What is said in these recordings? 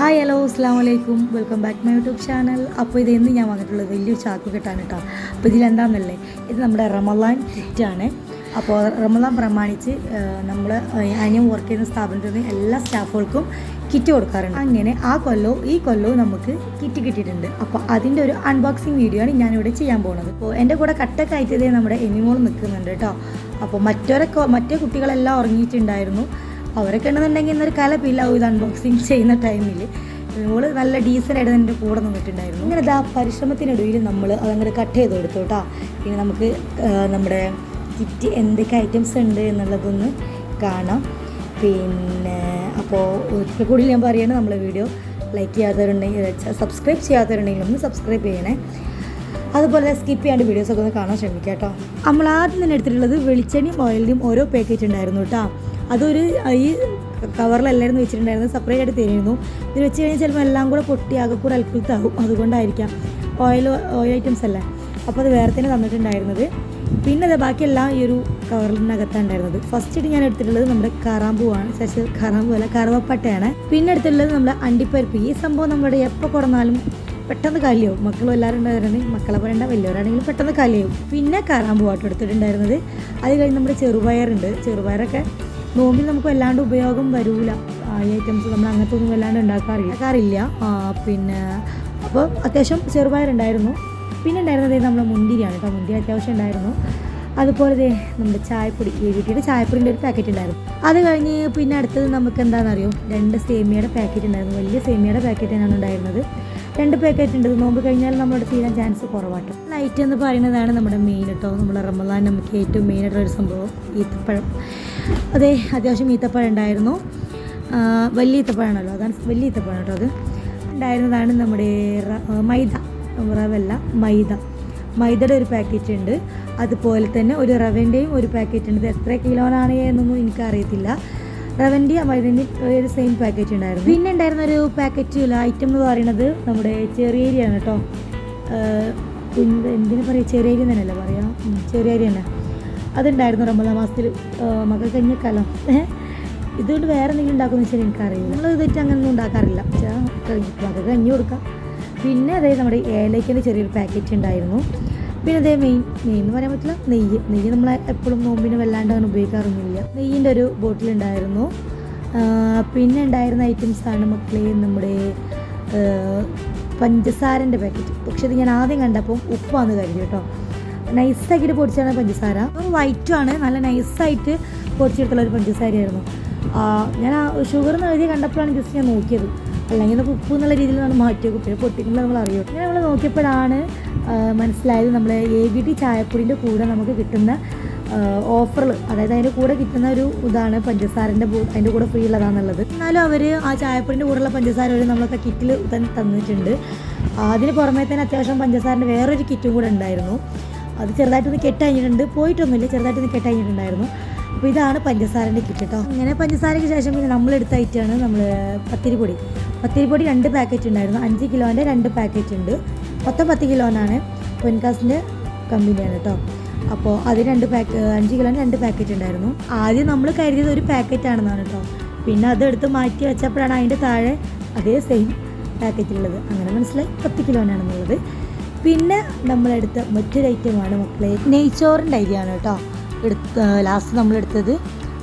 Hi hello അസ്സാം വലൈക്കും welcome back my YouTube channel അപ്പോൾ ഇത് എന്ന് ഞാൻ വന്നിട്ടുള്ളത് വലിയൊരു ചാക്കു കെട്ടാണ് കേട്ടോ അപ്പോൾ ഇതിലെന്താണെന്നല്ലേ ഇത് നമ്മുടെ റമലാൻ കിറ്റാണ്. അപ്പോൾ റമലാൻ പ്രമാണിച്ച് നമ്മൾ അനിയം വർക്ക് ചെയ്യുന്ന സ്ഥാപനത്തിൽ നിന്ന് എല്ലാ സ്റ്റാഫുകൾക്കും കിറ്റ് കൊടുക്കാറുണ്ട്. അങ്ങനെ ആ കൊല്ലവും ഈ കൊല്ലവും നമുക്ക് കിറ്റ് കിട്ടിയിട്ടുണ്ട്. അപ്പോൾ അതിന്റെ ഒരു അൺബോക്സിങ് വീഡിയോ ആണ് ഞാനിവിടെ ചെയ്യാൻ പോകുന്നത് അപ്പോൾ എന്റെ കൂടെ കട്ടൊക്കെ നമ്മുടെ എനിമോൾ നിൽക്കുന്നുണ്ട് കേട്ടോ അപ്പോൾ മറ്റൊരൊക്കെ മറ്റേ കുട്ടികളെല്ലാം ഉറങ്ങിയിട്ടുണ്ടായിരുന്നു. അവരൊക്കെ ഉണ്ടെന്നുണ്ടെങ്കിൽ ഇന്നൊരു കലപ്പില്ലാവും ഇത് അൺബോക്സിങ് ചെയ്യുന്ന ടൈമിൽ ഇവൾ നല്ല ഡീസന്റ് ആയിട്ട് എന്റെ കൂടെ നിന്നിട്ടുണ്ടായിരുന്നു. അങ്ങനെ ഇതാ പരിശ്രമത്തിനൊടുവിൽ നമ്മൾ അതങ്ങോട്ട് കട്ട് ചെയ്ത് കൊടുത്തു കേട്ടോ ഇനി നമുക്ക് നമ്മുടെ കിറ്റ് എന്തൊക്കെ ഐറ്റംസ് ഉണ്ട് എന്നുള്ളതൊന്ന് കാണാം. പിന്നെ അപ്പോൾ ഒരിക്കൽ കൂടി ഞാൻ പറയുകയാണ് നമ്മളെ വീഡിയോ ലൈക്ക് ചെയ്യാത്തവരുണ്ടെങ്കിൽ സബ്സ്ക്രൈബ് ചെയ്യാത്തവരുണ്ടെങ്കിൽ ഒന്ന് സബ്സ്ക്രൈബ് ചെയ്യണേ. അതുപോലെ സ്കിപ്പ് ചെയ്യാണ്ട് വീഡിയോസ് ഒക്കെ ഒന്ന് കാണാൻ ശ്രമിക്കുക കേട്ടോ. നമ്മൾ ആദ്യം തന്നെ എടുത്തിട്ടുള്ളത് വെളിച്ചെണ്ണയും ഓയിലിന്റെയും ഓരോ പാക്കറ്റ് ഉണ്ടായിരുന്നു കേട്ടോ. അതൊരു ഈ കവറിലല്ലായിരുന്നു വെച്ചിട്ടുണ്ടായിരുന്നത് സെപ്പറേറ്റ് ആയിട്ട് തരുന്നു ഇത് വെച്ച് കഴിഞ്ഞാൽ ചിലപ്പോൾ എല്ലാം കൂടെ പൊട്ടി കൂടെ അൽക്കുലത്താകും അതുകൊണ്ടായിരിക്കാം ഓയിൽ ഓയിൽ ഐറ്റംസ് അല്ലേ. അപ്പോൾ അത് വേറെ തന്നെ തന്നിട്ടുണ്ടായിരുന്നത്. പിന്നെ അത് ബാക്കിയെല്ലാം ഈ ഒരു കവറിനകത്താണ് ഉണ്ടായിരുന്നത്. ഫസ്റ്റ് ഞാൻ എടുത്തിട്ടുള്ളത് നമ്മുടെ കറാമ്പൂവാണ് ശശി കറാമ്പൂ അല്ല കറുവപ്പട്ടയാണ്. പിന്നെ എടുത്തിട്ടുള്ളത് നമ്മുടെ അണ്ടിപ്പരിപ്പ്. ഈ സംഭവം നമ്മുടെ എപ്പോൾ കൊടുന്നാലും പെട്ടെന്ന് കാലിയാവും. മക്കളും എല്ലാവരും ഉണ്ടായിരുന്നെങ്കിൽ മക്കളെ പറയണ്ട വലിയവരാണെങ്കിലും പെട്ടെന്ന് കാലിയാവും. പിന്നെ കറാമ്പ് വാട്ടം എടുത്തിട്ടുണ്ടായിരുന്നത്. അത് കഴിഞ്ഞ് നമ്മുടെ ചെറുപയറുണ്ട്. ചെറുപയറൊക്കെ നോമ്പിൽ നമുക്ക് വല്ലാണ്ട് ഉപയോഗം വരൂല. ഈ ഐറ്റംസ് നമ്മൾ അങ്ങനത്തെ ഒന്നും വല്ലാണ്ട് ഉണ്ടാക്കാറില്ല. ഉണ്ടാക്കാറില്ല. പിന്നെ അപ്പോൾ അത്യാവശ്യം ചെറുപയറുണ്ടായിരുന്നു. പിന്നെ ഉണ്ടായിരുന്നത് നമ്മുടെ മുന്തിരിയാണ് കേട്ടോ. മുന്തിരി അത്യാവശ്യം ഉണ്ടായിരുന്നു. അതുപോലെ ദേ നമ്മുടെ ചായപ്പൊടി ഈ വീട്ടിയുടെ ചായപ്പൊടിന്റെ ഒരു പാക്കറ്റ് ഉണ്ടായിരുന്നു. അത് കഴിഞ്ഞ് പിന്നെ അടുത്തത് നമുക്ക് എന്താണെന്നറിയോ? രണ്ട് സേമിയയുടെ പാക്കറ്റ് ഉണ്ടായിരുന്നു. വലിയ സേമിയയുടെ പാക്കറ്റ് തന്നെയാണ് ഉണ്ടായിരുന്നത്. രണ്ട് പാക്കറ്റ് ഉണ്ട്. നോമ്പ് കഴിഞ്ഞാൽ നമ്മുടെ തീരാൻ ചാൻസ് കുറവാട്ടോ. നൈറ്റ് എന്ന് പറയുന്നതാണ് നമ്മുടെ മെയിൻ കേട്ടോ നമ്മുടെ റമദാൻ നമുക്ക് ഏറ്റവും മെയിൻ ആയിട്ടുള്ള ഒരു സംഭവം ഈത്തപ്പഴം. അതെ അത്യാവശ്യം ഈത്തപ്പഴം ഉണ്ടായിരുന്നു. വലിയ ഈത്തപ്പഴമാണല്ലോ. അതാണ് വലിയ ഈത്തപ്പഴം കേട്ടോ അത്. ഉണ്ടായിരുന്നതാണ് നമ്മുടെ മൈദ. റവല്ല മൈദ. മൈദയുടെ ഒരു പാക്കറ്റ് ഉണ്ട്. അതുപോലെ തന്നെ ഒരു റവന്റെയും ഒരു പാക്കറ്റ് ഉണ്ട്. എത്ര കിലോനാണ് എന്നൊന്നും എനിക്കറിയത്തില്ല. റവന്റെയും മൈദന്റെയും ഒരു സെയിം പാക്കറ്റ് ഉണ്ടായിരുന്നു. പിന്നെ ഉണ്ടായിരുന്ന ഒരു പാക്കറ്റ് ഐറ്റം എന്ന് പറയുന്നത് നമ്മുടെ ചെറിയ ആണ് കേട്ടോ എന്തിനു പറയുക ചെറിയേരി തന്നെയല്ലേ പറയാം? ചെറിയ ഏരിയ തന്നെ. അതുണ്ടായിരുന്നു റമദാ മാസത്തിൽ മക്കൾ കഞ്ഞിക്കാലം ഇതുകൊണ്ട് വേറെ എന്തെങ്കിലും ഉണ്ടാക്കുമെന്ന് വെച്ചാൽ എനിക്കറിയില്ല. നമ്മൾ ഇതിട്ട് അങ്ങനെ ഒന്നും ഉണ്ടാക്കാറില്ല മകൾ കഞ്ഞി കൊടുക്കാം. പിന്നെ അതായത് നമ്മുടെ ഏലയ്ക്കന്റെ ചെറിയൊരു പാക്കറ്റ് ഉണ്ടായിരുന്നു. പിന്നെ അതേ മെയിൻ മെയിൻ എന്ന് പറയാൻ പറ്റില്ല നെയ്യ്. നെയ്യ് നമ്മൾ എപ്പോഴും നോമ്പിന് വല്ലാണ്ട് അങ്ങനെ ഉപയോഗിക്കാറൊന്നുമില്ല. നെയ്യിന്റെ ഒരു ബോട്ടിൽ ഉണ്ടായിരുന്നു. പിന്നെ ഉണ്ടായിരുന്ന ഐറ്റംസ് ആണ് മക്കളെ നമ്മുടെ പഞ്ചസാരന്റെ പാക്കറ്റ് പക്ഷെ ഇത് ഞാൻ ആദ്യം കണ്ടപ്പോൾ ഉപ്പാന്ന് കരുതി കേട്ടോ. നൈസാക്കിയിട്ട് പൊടിച്ചാണ് പഞ്ചസാര. വൈറ്റും ആണ്. നല്ല നൈസായിട്ട് പൊടിച്ചെടുത്തുള്ള ഒരു പഞ്ചസാരയായിരുന്നു. ഞാൻ ആ ഷുഗർ എന്ന് എഴുതി കണ്ടപ്പോഴാണ് ജസ്റ്റ് ഞാൻ നോക്കിയത്. അല്ലെങ്കിൽ നമുക്ക് ഉപ്പ് എന്നുള്ള രീതിയിൽ നമ്മൾ മാറ്റിയൊക്കെ. പിന്നെ പൊട്ടിക്കുമ്പോൾ നമ്മൾ അറിയും. ഇങ്ങനെ നമ്മൾ നോക്കിയപ്പോഴാണ് മനസ്സിലായത് നമ്മൾ എ വി ടി ചായപ്പൊടിന്റെ കൂടെ നമുക്ക് കിട്ടുന്ന ഓഫറിൽ അതായത് അതിന്റെ കൂടെ കിട്ടുന്ന ഒരു ഇതാണ് പഞ്ചസാരന്റെ അതിന്റെ കൂടെ ഫ്രീ ഉള്ളതാണെന്നുള്ളത് എന്നാലും അവർ ആ ചായപ്പൊടിന്റെ കൂടെയുള്ള പഞ്ചസാര ഒരു നമ്മളൊക്കെ കിറ്റിൽ തന്നെ തന്നിട്ടുണ്ട്. അതിന് പുറമേ തന്നെ അത്യാവശ്യം പഞ്ചസാരന്റെ വേറൊരു കിറ്റും കൂടെ ഉണ്ടായിരുന്നു. അത് ചെറുതായിട്ടൊന്ന് കെട്ടഴിഞ്ഞിട്ടുണ്ട്. പോയിട്ടൊന്നുമില്ല ചെറുതായിട്ടൊന്ന് കെട്ടഴിഞ്ഞിട്ടുണ്ടായിരുന്നു. അപ്പോൾ ഇതാണ് പഞ്ചസാരന്റെ കിറ്റ് കേട്ടോ ഇങ്ങനെ പഞ്ചസാരയ്ക്ക് ശേഷം പിന്നെ നമ്മൾ എടുത്ത ഐറ്റമാണ് നമ്മൾ പത്തിരിപ്പൊടി പത്തിരിപ്പൊടി രണ്ട് പാക്കറ്റ് ഉണ്ടായിരുന്നു. അഞ്ച് കിലോന്റെ രണ്ട് പാക്കറ്റ് ഉണ്ട്. മൊത്തം പത്ത് കിലോനാണ്. പൊൻകാസിന്റെ കമ്പനിയാണ് കേട്ടോ അപ്പോൾ അത് രണ്ട് പാക്ക് അഞ്ച് കിലോ രണ്ട് പാക്കറ്റ് ഉണ്ടായിരുന്നു. ആദ്യം നമ്മൾ കരുതിയത് ഒരു പാക്കറ്റ് ആണെന്നാണ് കേട്ടോ പിന്നെ അതെടുത്ത് മാറ്റി വെച്ചപ്പോഴാണ് അതിന്റെ താഴെ അതേ സെയിം പാക്കറ്റിലുള്ളത് അങ്ങനെ മനസ്സിലായി. പത്ത് കിലോനാണെന്നുള്ളത്. പിന്നെ നമ്മളെടുത്ത മറ്റൊരു ഐറ്റമാണ് മക്കളെ നെയ്ച്ചോറിന്റെ അരിയാണ് കേട്ടോ എടുത്ത ലാസ്റ്റ് നമ്മൾ എടുത്തത്.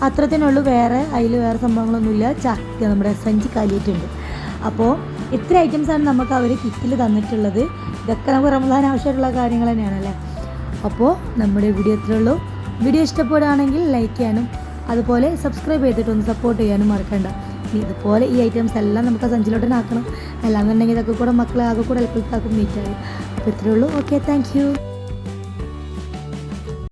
അത്രത്തിനുള്ളൂ വേറെ അതിൽ വേറെ സംഭവങ്ങളൊന്നുമില്ല. ചക്ക നമ്മുടെ സഞ്ചി കാലിയിട്ടുണ്ട് അപ്പോൾ ഇത്ര ഐറ്റംസാണ് നമുക്ക് അവർ കിറ്റിൽ തന്നിട്ടുള്ളത്. ഇതൊക്കെ നമുക്ക് റമദാൻ ആവശ്യമായിട്ടുള്ള കാര്യങ്ങൾ തന്നെയാണല്ലേ അപ്പോൾ നമ്മുടെ വീഡിയോ ഇത്രയുള്ളൂ വീഡിയോ ഇഷ്ടപ്പെടുകയാണെങ്കിൽ ലൈക്ക് ചെയ്യാനും അതുപോലെ സബ്സ്ക്രൈബ് ചെയ്തിട്ടൊന്ന് സപ്പോർട്ട് ചെയ്യാനും മറക്കണ്ട. ഇതുപോലെ ഈ ഐറ്റംസ് എല്ലാം നമുക്ക് സഞ്ചിലോട്ട് ആക്കണം. അല്ലാന്നുണ്ടെങ്കിൽ ഇതൊക്കെ കൂടെ മക്കളെ ആകെ കൂടെ എളുപ്പത്താക്കും മീറ്റായി അപ്പോൾ ഇത്രയേ ഉള്ളൂ. Okay thank